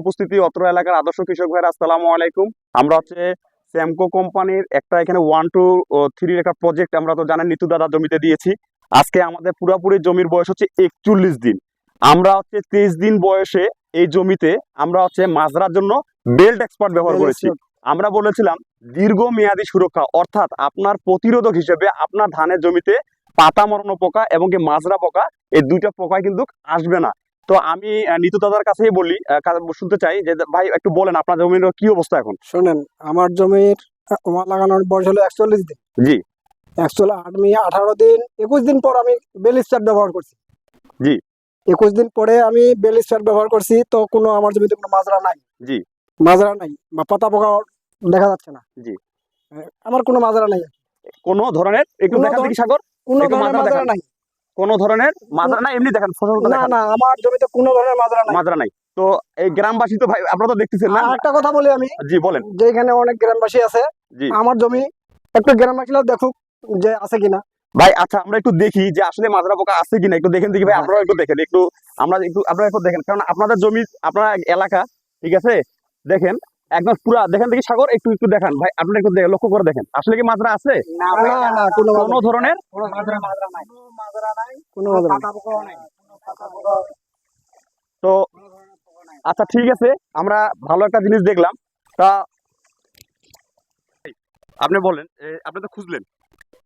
উপস্থিতি অত্র এলাকার আদর্শ কৃষক ভাইয়ের আসসালামু আলাইকুম। আমরা হচ্ছে স্যামকো কোম্পানির একটা এখানে ওয়ান টু থ্রির একটা প্রজেক্ট আমরা তো জানেন নিতু দাদা জমিতে দিয়েছি। আজকে আমাদের পুরোপুরি জমির বয়স হচ্ছে একচল্লিশ দিন। আমরা হচ্ছে তেইশ দিন বয়সে এই জমিতে আমরা হচ্ছে মাজরার জন্য বেল্ট এক্সপার্ট ব্যবহার করেছি। আমরা বলেছিলাম দীর্ঘমেয়াদী সুরক্ষা অর্থাৎ আপনার প্রতিরোধক হিসেবে আপনার ধানের জমিতে পাতা মরণ পোকা এবং কি মাজরা পোকা এই দুইটা পোকা কিন্তু আসবে না। তো আমি নিতু দাদার কাছেই বলি শুনতে চাই যে ভাই একটু বলেন আপনার জমির কি অবস্থা এখন? শোনেন আমার জমির আমার লাগানোর বয়স হলো একচল্লিশ দিন। জি। একচল্লিশ আমি আঠারো দিন একুশ দিন পর আমি বেল স্টার ব্যবহার করছি। জি। একুশ দিন পরে আমি ব্যবহার করছি তো কোনো আমার জমিতে কোনো মাজরা নাই। জি। মাজরা নাই বা পাতা পোকা দেখা যাচ্ছে না। জি। আমার কোনো মাজরা নাই। কোন ধরনের একটু দেখি সাগর। কোনো ধরনের মাজরা নাই। কোন ধরনের মাজরা না এমনি দেখেন ফসলটা না না আমার জমিতে কোনো ধরনের মাজরা নাই। মাজরা নাই। তো এই গ্রামবাসী তো ভাই আপনারা তো দেখতেছেন না? একটা কথা বলি আমি। জি বলেন। যে এখানে অনেক গ্রামবাসী আছে। জি। আমার জমি একটু গ্রামবাসীরাও দেখুক যে আছে কিনা। ভাই আচ্ছা আমরা একটু দেখি যে আসলে মাজরা পোকা আছে কিনা। একটু দেখেন দেখি ভাই হ্যাঁ। আপনারা একটু দেখেন। একটু আমরা একটু আপনারা একটু দেখেন। কারণ আপনাদের জমি আপনার এলাকা ঠিক আছে? দেখেন একদম পুরা দেখেন দেখি সাগর একটু একটু দেখান। ভাই আপনারা একটু দেখেন, লক্ষ্য করে দেখেন। আসলে কি মাজরা আছে? না না কোনো ধরনের? তো আচ্ছা ঠিক আছে। আমরা ভালো একটা জিনিস দেখলাম। তা আপনি বলেন আপনি তো খুঁজলেন।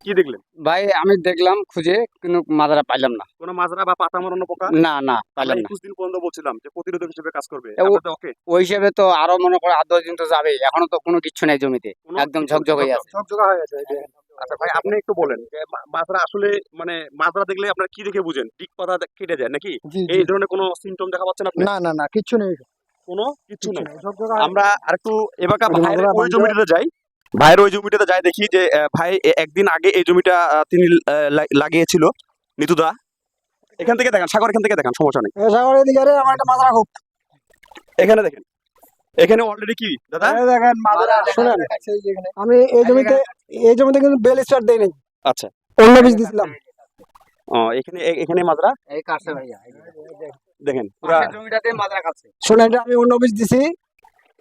কি দেখলেন? ভাই আমি দেখলাম খুঁজে কিন্তু মাদারা পাইলাম না। কোন মাজরা বা পাতা মরানো পোকা? না না আমরা পাইলাম না। একুশ দিন পর্যন্ত বলছিলাম যে প্রতিরোধক হিসেবে কাজ করবে। ওকে ওই হিসেবে তো আরও মনে করে আট দশ দিন তো যাবে এখনও তো কোনো নেই জমিতে। একদম ঝকঝকে আছে। ঝকঝকা হয়ে যে। আচ্ছা ভাই আপনি একটু বলেন যে মাজরা আসলে মানে মাজরা দেখলে আপনারা কি দেখে বুঝেন? ডিক পাতা কেটে যায় নাকি? এই ধরনের কোনো সিমটম দেখা পাচ্ছেন আপনি? না না না কিচ্ছু নেই। কোনো? কিছু নেই। আমরা আরেকটু এবার ওই যে ভাইয়ের ওই জমিটাতে যাই। ভাইয়ের ওই জমিটাতে যাই দেখি যে ভাই একদিন আগে এই জমিটা তিনি লাগিয়েছিল। নিতুদা এখান থেকে দেখেন সাগর এখান থেকে দেখেন সমস্যা নেই। এই সাগরের আমার একটা মাজরা হোক এখানে দেখেন। এখানে অলরেডি কি দাদা? দেখেন মাজরা শুনেন আমি এই জমিতে এই জমিতে কিন্তু বেল স্টার দেই নাই। আচ্ছা। অন্য বীজ দিছিলাম। ও এখানে এখানে মাজরা এই কাটছে ভাইয়া দেখেন পুরা জমিটাতে মাদারা খাচ্ছে শুনে এটা আমি অন্য বীজ দিছি।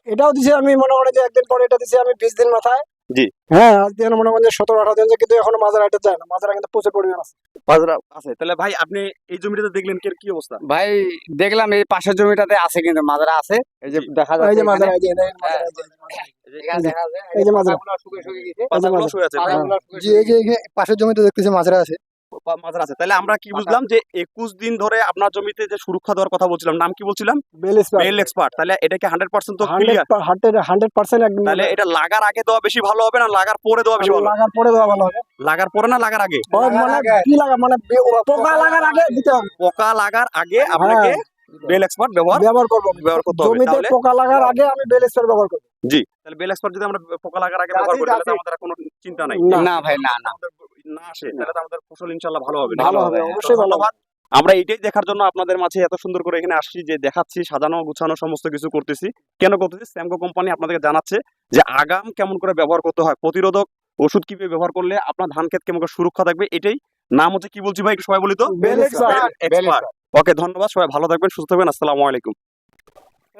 এটাও দিছি আমি মনে করি যে একদিন পরে এটা দিছি আমি বিশ দিন মাথায়। জি। হ্যাঁ আজকে মনে করেন যে সতেরো আঠারো দিন কিন্তু এখনও মাজরা এটা যায় না মাজরা কিন্তু প্রচুর পরিমাণ আছে। মাজরা আছে। তাহলে ভাই আপনি এই জমিটাতে দেখলেন কি কি অবস্থা? ভাই দেখলাম এই পাশের জমিটাতে আছে কিন্তু মাদারা আছে। এই যে দেখা এই যাচ্ছে যে এই যে মাজরা, এই যে। এখানে দেখা যাচ্ছে, এই যে মাজরা। মাজরা। পাশের জমিতে দেখতেছি মাজরা আছে। মাজরা আছে তাহলে আমরা কি বুঝলাম যে একুশ দিন ধরে আপনার জমিতে যে সুরক্ষা দেওয়ার কথা বলছিলাম নাম কি বলছিলাম? বেল এক্সপার্ট। তাহলে এটা কি হান্ড্রেড পার্সেন্ট তো hundred clear hundred hundred percent একদম তাহলে এটা লাগার আগে দেওয়া বেশি ভালো হবে না লাগার পরে দেওয়া বেশি ভালো লাগার পরে দেওয়া ভালো হবে। লাগার পরে না লাগার আগে? মানে কি লাগা মানে পোকা লাগার আগে দিতে হবে। পোকা লাগার আগে আপনাকে বেল এক্সপার্ট ব্যবহার ব্যবহার করব। ব্যবহার করতে হবে। জমিতে পোকা লাগার আগে আমি বেল স্টার ব্যবহার করব। জি। তাহলে বেল এক্সপার্ট যদি আমরা পোকা লাগার আগে ব্যবহার করি তাহলে আমাদের কোনো চিন্তা নাই। না। ভাই না না। না আসে তাহলে তো আমাদের ফসল ইনশাআল্লাহ ভালো হবে ভালো হবে অবশ্যই ভালো হবে। আমরা এটাই দেখার জন্য আপনাদের মাঝে এত সুন্দর করে এখানে আসছি যে দেখাচ্ছি সাজানো গুছানো সমস্ত কিছু করতেছি। কেন করতেছি? স্যামকো কোম্পানি আপনাদেরকে জানাচ্ছে যে আগাম কেমন করে ব্যবহার করতে হয় প্রতিরোধক ওষুধ কীভাবে ব্যবহার করলে আপনার ধান ক্ষেত কেমন করে সুরক্ষা থাকবে এটাই। নাম হচ্ছে কি বলছি ভাই একটু সবাই বলি তো? ওকে ধন্যবাদ সবাই ভালো থাকবেন সুস্থ থাকবেন আসসালামু আলাইকুম।